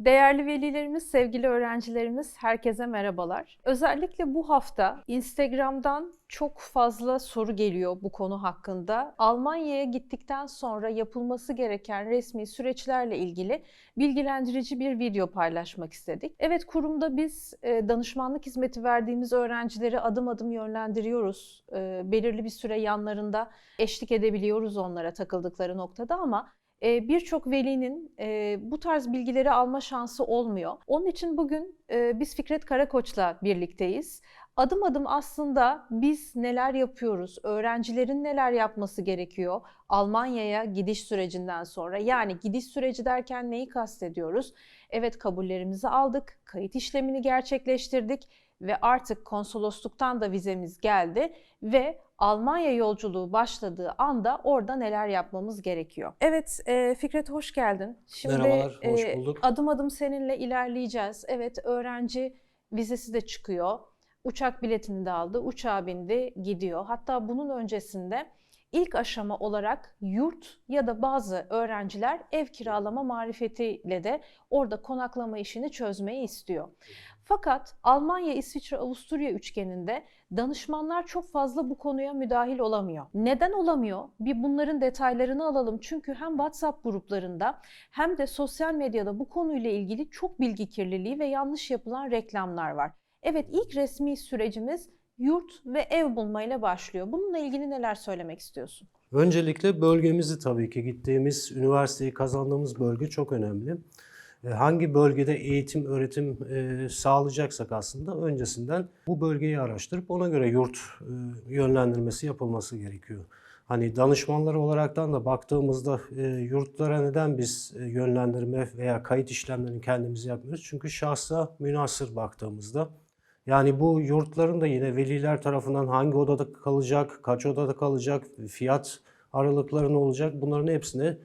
Değerli velilerimiz, sevgili öğrencilerimiz, herkese merhabalar. Özellikle bu hafta Instagram'dan çok fazla soru geliyor bu konu hakkında. Almanya'ya gittikten sonra yapılması gereken resmi süreçlerle ilgili bilgilendirici bir video paylaşmak istedik. Evet kurumda biz e, danışmanlık hizmeti verdiğimiz öğrencileri adım adım yönlendiriyoruz. E, belirli bir süre yanlarında eşlik edebiliyoruz onlara takıldıkları noktada ama birçok velinin e, bu tarz bilgileri alma şansı olmuyor. Onun için bugün e, biz Fikret Karakoç'la birlikteyiz. Adım adım aslında biz neler yapıyoruz, öğrencilerin neler yapması gerekiyor Almanya'ya gidiş sürecinden sonra. Yani gidiş süreci derken neyi kastediyoruz? Evet kabullerimizi aldık, kayıt işlemini gerçekleştirdik ve artık konsolosluktan da vizemiz geldi ve Almanya yolculuğu başladığı anda orada neler yapmamız gerekiyor. Evet e, Fikret hoş geldin. Şimdi Merhabalar, hoş e, bulduk. adım adım seninle ilerleyeceğiz. Evet öğrenci vizesi de çıkıyor. Uçak biletini de aldı, uçağa bindi, gidiyor. Hatta bunun öncesinde ilk aşama olarak yurt ya da bazı öğrenciler ev kiralama marifetiyle de orada konaklama işini çözmeyi istiyor. Fakat Almanya, İsviçre, Avusturya üçgeninde danışmanlar çok fazla bu konuya müdahil olamıyor. Neden olamıyor? Bir bunların detaylarını alalım. Çünkü hem WhatsApp gruplarında hem de sosyal medyada bu konuyla ilgili çok bilgi kirliliği ve yanlış yapılan reklamlar var. Evet ilk resmi sürecimiz yurt ve ev bulmayla başlıyor. Bununla ilgili neler söylemek istiyorsun? Öncelikle bölgemizi tabii ki gittiğimiz, üniversiteyi kazandığımız bölge çok önemli. E, Hangi bölgede eğitim, öğretim e, sağlayacaksak aslında öncesinden bu bölgeyi araştırıp ona göre yurt e, yönlendirmesi yapılması gerekiyor. Hani danışmanlar olaraktan da baktığımızda yurtlara neden biz yönlendirme veya kayıt işlemlerini kendimiz yapmıyoruz? Çünkü şahsa münasır baktığımızda Yani bu yurtların da yine veliler tarafından hangi odada kalacak, kaç odada kalacak, fiyat aralıkları ne olacak bunların hepsine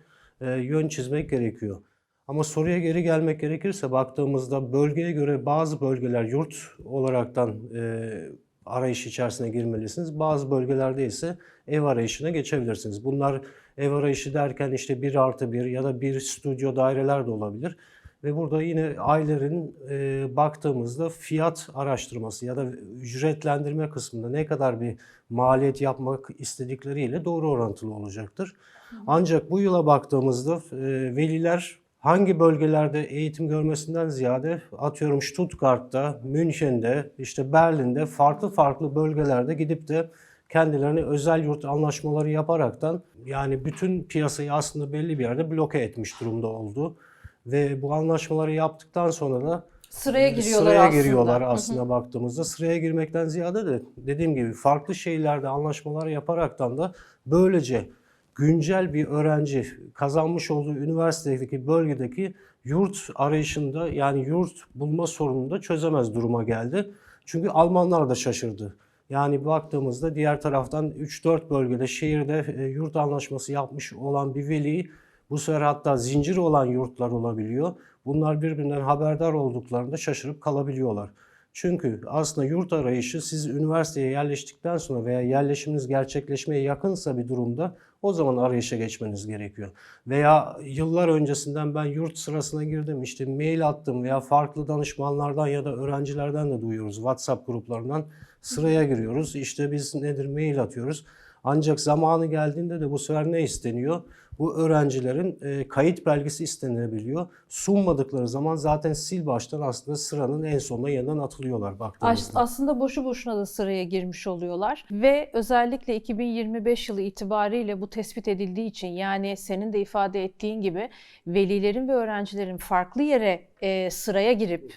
e, yön çizmek gerekiyor. Ama soruya geri gelmek gerekirse baktığımızda bölgeye göre bazı bölgeler yurt olaraktan e, arayış içerisine girmelisiniz. Bazı bölgelerde ise ev arayışına geçebilirsiniz. Bunlar ev arayışı derken işte bir artı bir ya da bir stüdyo daireler de olabilir. Ve burada yine ailelerin e, baktığımızda fiyat araştırması ya da ücretlendirme kısmında ne kadar bir maliyet yapmak istedikleriyle doğru orantılı olacaktır. Ancak bu yıla baktığımızda e, veliler hangi bölgelerde eğitim görmesinden ziyade atıyorum Stuttgart'ta, München'de, işte Berlin'de farklı farklı bölgelerde gidip de kendilerine özel yurt anlaşmaları yaparaktan yani bütün piyasayı aslında belli bir yerde bloke etmiş durumda oldu. Ve bu anlaşmaları yaptıktan sonra da Sıraya e, giriyorlar sıraya aslında. giriyorlar aslında baktığımızda. Sıraya girmekten ziyade de dediğim gibi farklı şehirlerde anlaşmalar yaparaktan da böylece güncel bir öğrenci kazanmış olduğu üniversitedeki bölgedeki yurt arayışında yani yurt bulma sorununu da çözemez duruma geldi. Çünkü Almanlar da şaşırdı. Yani baktığımızda diğer taraftan 3-4 bölgede şehirde e, yurt anlaşması yapmış olan bir veli bu sefer hatta zincir olan yurtlar olabiliyor. Bunlar birbirinden haberdar olduklarında şaşırıp kalabiliyorlar. Çünkü aslında yurt arayışı siz üniversiteye yerleştikten sonra veya yerleşiminiz gerçekleşmeye yakınsa bir durumda o zaman arayışa geçmeniz gerekiyor. Veya yıllar öncesinden ben yurt sırasına girdim işte mail attım veya farklı danışmanlardan ya da öğrencilerden de duyuyoruz WhatsApp gruplarından sıraya giriyoruz. İşte biz nedir mail atıyoruz. Ancak zamanı geldiğinde de bu sefer ne isteniyor? Bu öğrencilerin e, kayıt belgesi istenebiliyor. Sunmadıkları zaman zaten sil baştan aslında sıranın en sonuna yeniden atılıyorlar baktığımızda. Aslında boşu boşuna da sıraya girmiş oluyorlar ve özellikle 2025 yılı itibariyle bu tespit edildiği için yani senin de ifade ettiğin gibi velilerin ve öğrencilerin farklı yere e, sıraya girip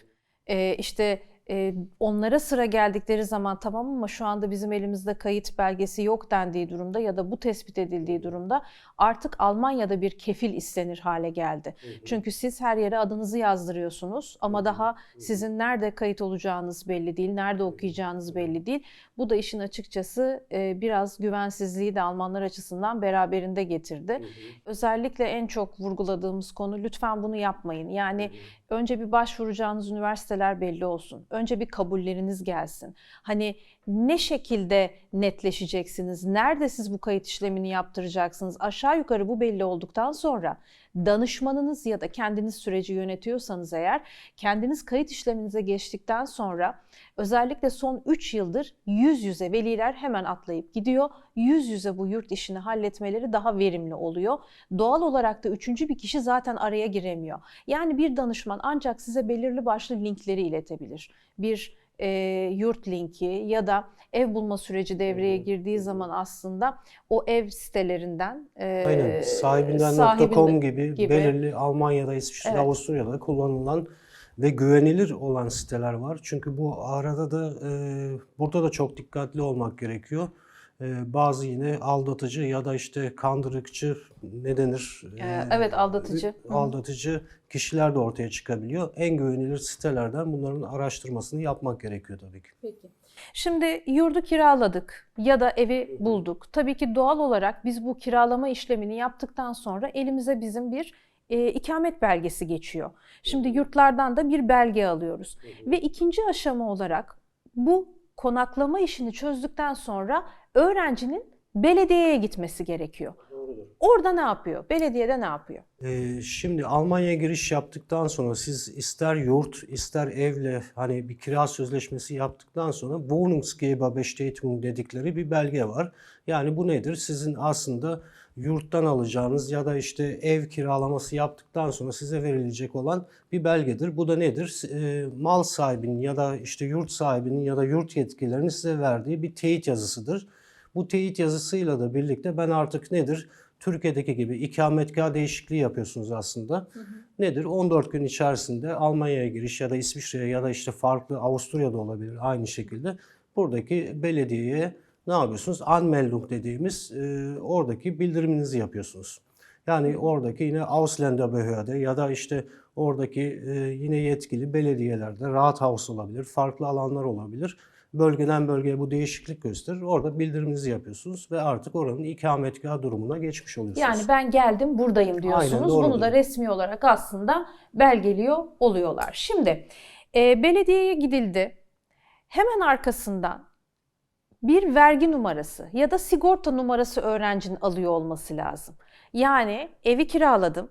e, işte e, onlara sıra geldikleri zaman tamam ama şu anda bizim elimizde kayıt belgesi yok dendiği durumda ya da bu tespit edildiği durumda artık Almanya'da bir kefil istenir hale geldi. Çünkü siz her yere adınızı yazdırıyorsunuz ama daha sizin nerede kayıt olacağınız belli değil, nerede okuyacağınız belli değil. Bu da işin açıkçası e, biraz güvensizliği de Almanlar açısından beraberinde getirdi. Özellikle en çok vurguladığımız konu lütfen bunu yapmayın. Yani önce bir başvuracağınız üniversiteler belli olsun. Önce bir kabulleriniz gelsin. Hani ne şekilde netleşeceksiniz? Nerede siz bu kayıt işlemini yaptıracaksınız? Aşağı yukarı bu belli olduktan sonra danışmanınız ya da kendiniz süreci yönetiyorsanız eğer kendiniz kayıt işleminize geçtikten sonra özellikle son 3 yıldır yüz yüze veliler hemen atlayıp gidiyor. Yüz yüze bu yurt işini halletmeleri daha verimli oluyor. Doğal olarak da üçüncü bir kişi zaten araya giremiyor. Yani bir danışman ancak size belirli başlı linkleri iletebilir. Bir e, yurt linki ya da ev bulma süreci devreye girdiği zaman aslında o ev sitelerinden e, Aynen. Sahibinden.com sahibinde- gibi, gibi. belirli Almanya'da, İsviçre'de, Evet. Avusturya'da kullanılan ve güvenilir olan siteler var. Çünkü bu arada da e, burada da çok dikkatli olmak gerekiyor. E, bazı yine aldatıcı ya da işte kandırıkçı ne denir? Ee, evet, aldatıcı. Hı. Aldatıcı kişiler de ortaya çıkabiliyor. En güvenilir sitelerden bunların araştırmasını yapmak gerekiyor tabii ki. Şimdi yurdu kiraladık ya da evi bulduk. Tabii ki doğal olarak biz bu kiralama işlemini yaptıktan sonra elimize bizim bir e, ikamet belgesi geçiyor. Şimdi yurtlardan da bir belge alıyoruz. Ve ikinci aşama olarak bu konaklama işini çözdükten sonra öğrencinin belediyeye gitmesi gerekiyor. Orada ne yapıyor? Belediyede ne yapıyor? Ee, şimdi Almanya'ya giriş yaptıktan sonra siz ister yurt ister evle hani bir kira sözleşmesi yaptıktan sonra Wohnungsgeberbestätigung dedikleri bir belge var. Yani bu nedir? Sizin aslında yurttan alacağınız ya da işte ev kiralaması yaptıktan sonra size verilecek olan bir belgedir. Bu da nedir? Ee, mal sahibinin ya da işte yurt sahibinin ya da yurt yetkililerinin size verdiği bir teyit yazısıdır. Bu teyit yazısıyla da birlikte ben artık nedir? Türkiye'deki gibi ikametgah değişikliği yapıyorsunuz aslında. Nedir? 14 gün içerisinde Almanya'ya giriş ya da İsviçre'ye ya da işte farklı Avusturya'da olabilir aynı şekilde. Buradaki belediyeye ne yapıyorsunuz? Anmeldung dediğimiz e, oradaki bildiriminizi yapıyorsunuz. Yani oradaki yine Ausländerbehörde ya da işte oradaki e, yine yetkili belediyelerde Rathaus olabilir, farklı alanlar olabilir. Bölgeden bölgeye bu değişiklik gösterir. Orada bildiriminizi yapıyorsunuz ve artık oranın ikametgah durumuna geçmiş oluyorsunuz. Yani ben geldim buradayım diyorsunuz. Aynen, Bunu da resmi olarak aslında belgeliyor oluyorlar. Şimdi e, belediyeye gidildi. Hemen arkasından bir vergi numarası ya da sigorta numarası öğrencinin alıyor olması lazım. Yani evi kiraladım.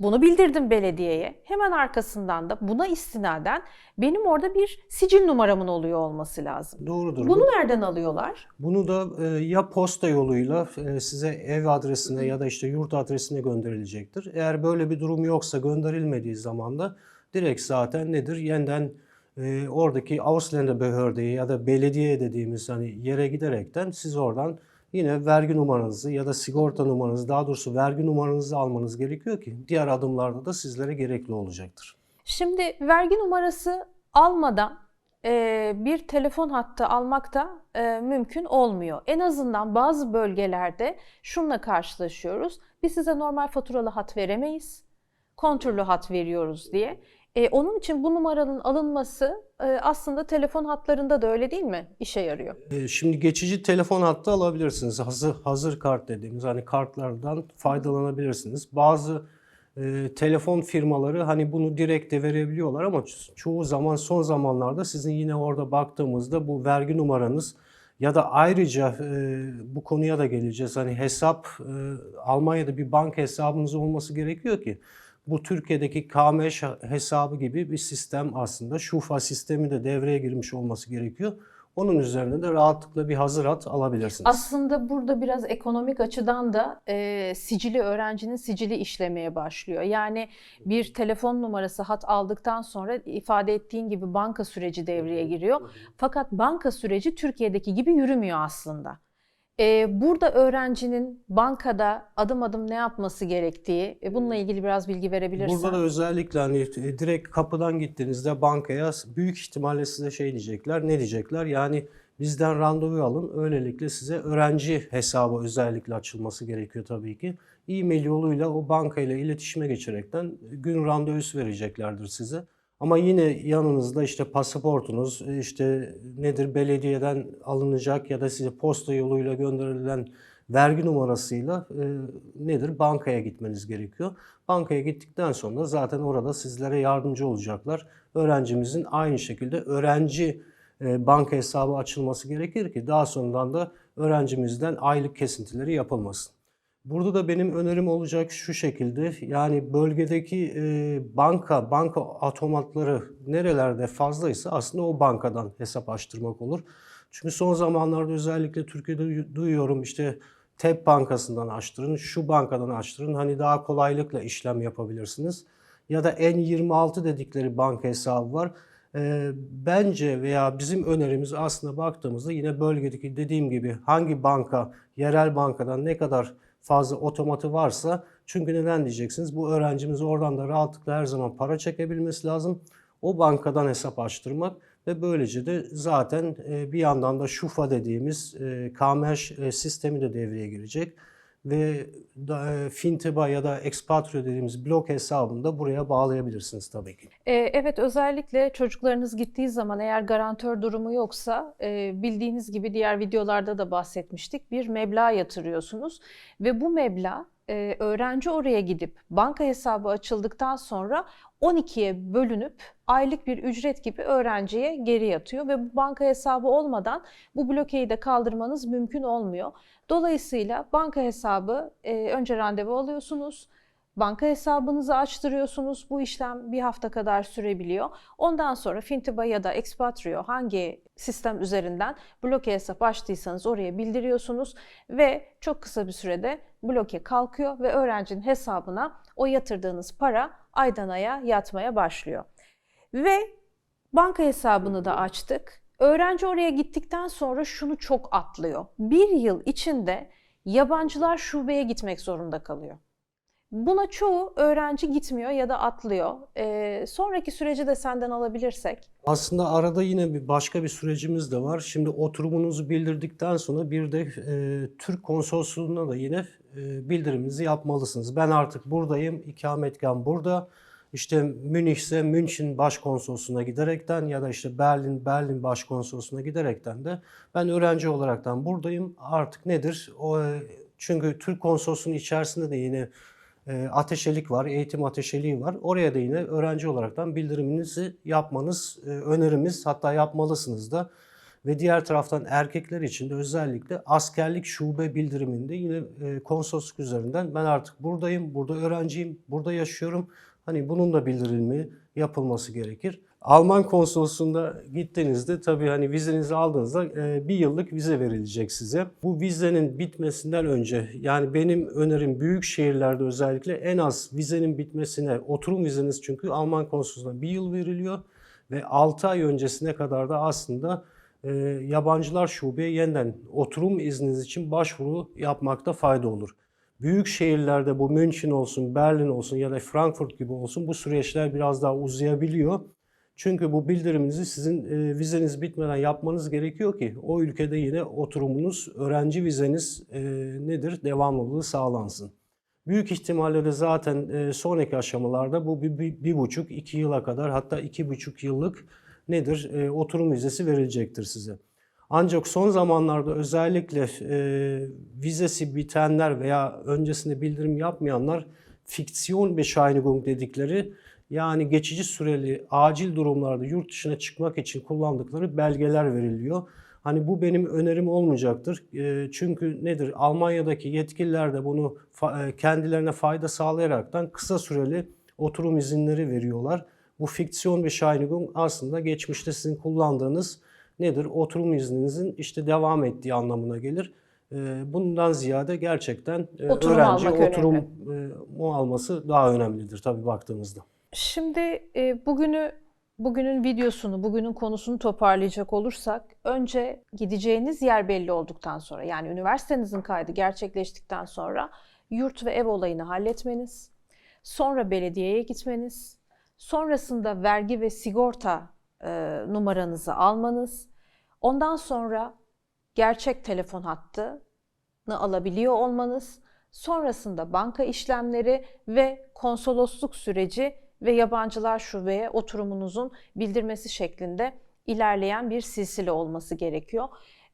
Bunu bildirdim belediyeye. Hemen arkasından da buna istinaden benim orada bir sicil numaramın oluyor olması lazım. Doğrudur. Bunu nereden alıyorlar? Bunu da e, ya posta yoluyla e, size ev adresine ya da işte yurt adresine gönderilecektir. Eğer böyle bir durum yoksa gönderilmediği zaman da direkt zaten nedir? Yeniden e, oradaki Ausländerbehörde'ye ya da belediye dediğimiz hani yere giderekten siz oradan yine vergi numaranızı ya da sigorta numaranızı daha doğrusu vergi numaranızı almanız gerekiyor ki diğer adımlarda da sizlere gerekli olacaktır. Şimdi vergi numarası almadan e, bir telefon hattı almak da e, mümkün olmuyor. En azından bazı bölgelerde şunla karşılaşıyoruz. Biz size normal faturalı hat veremeyiz. Kontürlü hat veriyoruz diye. E, onun için bu numaranın alınması e, aslında telefon hatlarında da öyle değil mi? İşe yarıyor. E, Şimdi geçici telefon hattı alabilirsiniz. Hazır hazır kart dediğimiz hani kartlardan faydalanabilirsiniz. Bazı e, telefon firmaları hani bunu direkt de verebiliyorlar ama ço- çoğu zaman son zamanlarda sizin yine orada baktığımızda bu vergi numaranız ya da ayrıca e, bu konuya da geleceğiz. Hani hesap e, Almanya'da bir banka hesabınız olması gerekiyor ki bu Türkiye'deki KMŞ hesabı gibi bir sistem aslında Şufa sistemi de devreye girmiş olması gerekiyor. Onun üzerine de rahatlıkla bir hazır hat alabilirsiniz. Aslında burada biraz ekonomik açıdan da e, sicili öğrencinin sicili işlemeye başlıyor. Yani bir telefon numarası hat aldıktan sonra ifade ettiğin gibi banka süreci devreye giriyor. Fakat banka süreci Türkiye'deki gibi yürümüyor aslında. E, burada öğrencinin bankada adım adım ne yapması gerektiği, e, bununla ilgili biraz bilgi verebilirsen. Burada da özellikle hani e, direkt kapıdan gittiğinizde bankaya büyük ihtimalle size şey diyecekler. Ne diyecekler? Yani bizden randevu alın. Öylelikle size öğrenci hesabı özellikle açılması gerekiyor tabii ki. E-mail yoluyla o bankayla iletişime geçerekten gün randevusu vereceklerdir size. Ama yine yanınızda işte pasaportunuz, işte nedir belediyeden alınacak ya da size posta yoluyla gönderilen vergi numarasıyla e, nedir bankaya gitmeniz gerekiyor. Bankaya gittikten sonra zaten orada sizlere yardımcı olacaklar. Öğrencimizin aynı şekilde öğrenci e, banka hesabı açılması gerekir ki daha sonradan da öğrencimizden aylık kesintileri yapılmasın. Burada da benim önerim olacak şu şekilde yani bölgedeki e, banka, banka otomatları nerelerde fazlaysa aslında o bankadan hesap açtırmak olur. Çünkü son zamanlarda özellikle Türkiye'de duy- duyuyorum işte TEP bankasından açtırın, şu bankadan açtırın hani daha kolaylıkla işlem yapabilirsiniz. Ya da N26 dedikleri banka hesabı var. Ee, bence veya bizim önerimiz aslında baktığımızda yine bölgedeki dediğim gibi hangi banka, yerel bankadan ne kadar fazla otomatı varsa çünkü neden diyeceksiniz bu öğrencimiz oradan da rahatlıkla her zaman para çekebilmesi lazım. O bankadan hesap açtırmak ve böylece de zaten e, bir yandan da şufa dediğimiz e, KMH e, sistemi de devreye girecek ve e, Finteba ya da Expatrio dediğimiz blok hesabını da buraya bağlayabilirsiniz tabii ki. Ee, Evet, özellikle çocuklarınız gittiği zaman eğer garantör durumu yoksa e, bildiğiniz gibi diğer videolarda da bahsetmiştik bir meblağ yatırıyorsunuz ve bu meblağ e, öğrenci oraya gidip banka hesabı açıldıktan sonra 12'ye bölünüp aylık bir ücret gibi öğrenciye geri yatıyor ve bu banka hesabı olmadan bu blokeyi de kaldırmanız mümkün olmuyor. Dolayısıyla banka hesabı e, önce randevu alıyorsunuz. Banka hesabınızı açtırıyorsunuz. Bu işlem bir hafta kadar sürebiliyor. Ondan sonra Fintiba ya da Expatrio hangi sistem üzerinden bloke hesap açtıysanız oraya bildiriyorsunuz ve çok kısa bir sürede bloke kalkıyor ve öğrencinin hesabına o yatırdığınız para aydan aya yatmaya başlıyor. Ve banka hesabını da açtık. Öğrenci oraya gittikten sonra şunu çok atlıyor. Bir yıl içinde yabancılar şubeye gitmek zorunda kalıyor. Buna çoğu öğrenci gitmiyor ya da atlıyor. Ee, sonraki süreci de senden alabilirsek. Aslında arada yine bir başka bir sürecimiz de var. Şimdi oturumunuzu bildirdikten sonra bir de e, Türk konsolosluğuna da yine e, bildiriminizi yapmalısınız. Ben artık buradayım, ikametgahım burada. İşte Münih ise München Başkonsolosluğuna giderekten ya da işte Berlin Berlin Başkonsolosluğuna giderekten de ben öğrenci olaraktan buradayım. Artık nedir? O, e, çünkü Türk konsolosluğunun içerisinde de yine e, ateşelik var, eğitim ateşeliği var. Oraya da yine öğrenci olaraktan bildiriminizi yapmanız e, önerimiz hatta yapmalısınız da. Ve diğer taraftan erkekler için de özellikle askerlik şube bildiriminde yine e, konsolosluk üzerinden ben artık buradayım, burada öğrenciyim, burada yaşıyorum. Hani bunun da bildirilme yapılması gerekir. Alman konsolosluğunda gittiğinizde tabii hani vizenizi aldığınızda e, bir yıllık vize verilecek size. Bu vizenin bitmesinden önce yani benim önerim büyük şehirlerde özellikle en az vizenin bitmesine oturum vizeniz çünkü Alman konsolosluğuna bir yıl veriliyor ve 6 ay öncesine kadar da aslında e, yabancılar şubeye yeniden oturum izniniz için başvuru yapmakta fayda olur. Büyük şehirlerde bu München olsun, Berlin olsun ya da Frankfurt gibi olsun bu süreçler biraz daha uzayabiliyor. Çünkü bu bildiriminizi sizin e, vizeniz bitmeden yapmanız gerekiyor ki o ülkede yine oturumunuz, öğrenci vizeniz e, nedir? Devamlılığı sağlansın. Büyük ihtimalle de zaten e, sonraki aşamalarda bu bir, bir, bir buçuk, iki yıla kadar hatta iki buçuk yıllık nedir? E, oturum vizesi verilecektir size. Ancak son zamanlarda özellikle e, vizesi bitenler veya öncesinde bildirim yapmayanlar fiksiyon Bescheinigung dedikleri yani geçici süreli acil durumlarda yurt dışına çıkmak için kullandıkları belgeler veriliyor. Hani bu benim önerim olmayacaktır. E, çünkü nedir? Almanya'daki yetkililer de bunu e, kendilerine fayda sağlayaraktan kısa süreli oturum izinleri veriyorlar. Bu fiksiyon Bescheinigung aslında geçmişte sizin kullandığınız nedir? Oturum izninizin işte devam ettiği anlamına gelir. Ee, Bundan ziyade gerçekten e, Oturum öğrenci oturum önemli. alması daha önemlidir tabii baktığımızda. Şimdi e, bugünü bugünün videosunu, bugünün konusunu toparlayacak olursak önce gideceğiniz yer belli olduktan sonra yani üniversitenizin kaydı gerçekleştikten sonra yurt ve ev olayını halletmeniz, sonra belediyeye gitmeniz, sonrasında vergi ve sigorta e, numaranızı almanız, ondan sonra gerçek telefon hattını alabiliyor olmanız, sonrasında banka işlemleri ve konsolosluk süreci ve yabancılar şubeye oturumunuzun bildirmesi şeklinde ilerleyen bir silsile olması gerekiyor.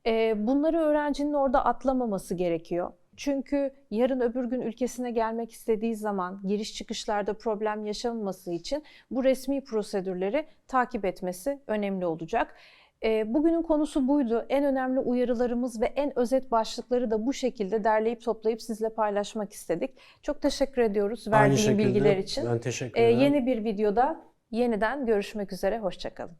Ee, Bunları öğrencinin orada atlamaması gerekiyor. Çünkü yarın öbür gün ülkesine gelmek istediği zaman giriş çıkışlarda problem yaşamaması için bu resmi prosedürleri takip etmesi önemli olacak. E, bugünün konusu buydu. En önemli uyarılarımız ve en özet başlıkları da bu şekilde derleyip toplayıp sizle paylaşmak istedik. Çok teşekkür ediyoruz verdiğin şekilde bilgiler için. Ben teşekkür E, ederim. yeni bir videoda yeniden görüşmek üzere. Hoşçakalın.